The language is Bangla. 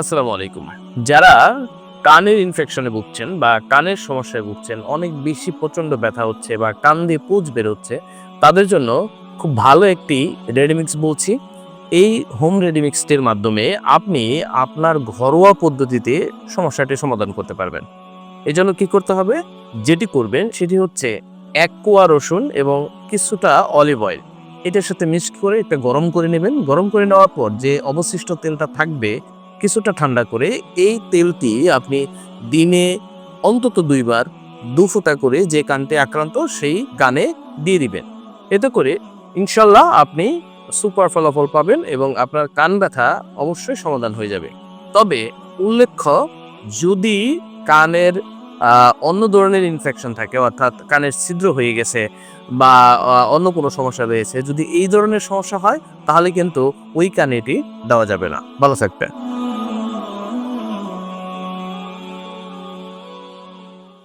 আসসালামু আলাইকুম। যারা কানের ইনফেকশনে ভুগছেন বা কানের সমস্যায় ভুগছেন, অনেক বেশি প্রচণ্ড ব্যথা হচ্ছে বা কান দিয়ে পুজ বেরোচ্ছে তাদের জন্য খুব ভালো একটি রেডিমিক্স বলছি। এই হোম রেডিমিক্সটির মাধ্যমে আপনি আপনার ঘরোয়া পদ্ধতিতে সমস্যাটি সমাধান করতে পারবেন। এই জন্য কি করতে হবে? যেটি করবেন সেটি হচ্ছে এক কোয়া রসুন এবং কিছুটা অলিভ অয়েল এটার সাথে মিক্স করে একটা গরম করে নেবেন। গরম করে নেওয়ার পর যে অবশিষ্ট তেলটা থাকবে কিছুটা ঠান্ডা করে এই তেলটি আপনি দিনে অন্তত দুইবার দু ফোঁটা করে যে কানটি আক্রান্ত সেই কানে দিয়ে দিবেন। এতে করে ইনশাল্লাহ আপনি সুপার ফলাফল পাবেন এবং আপনার কান ব্যথা অবশ্যই সমাধান হয়ে যাবে। তবে উল্লেখ্য, যদি কানের অন্য ধরনের ইনফেকশন থাকে, অর্থাৎ কানের ছিদ্র হয়ে গেছে বা অন্য কোনো সমস্যা রয়েছে, যদি এই ধরনের সমস্যা হয়, তাহলে কিন্তু ওই কানেটি দেওয়া যাবে না। ভালো থাকবে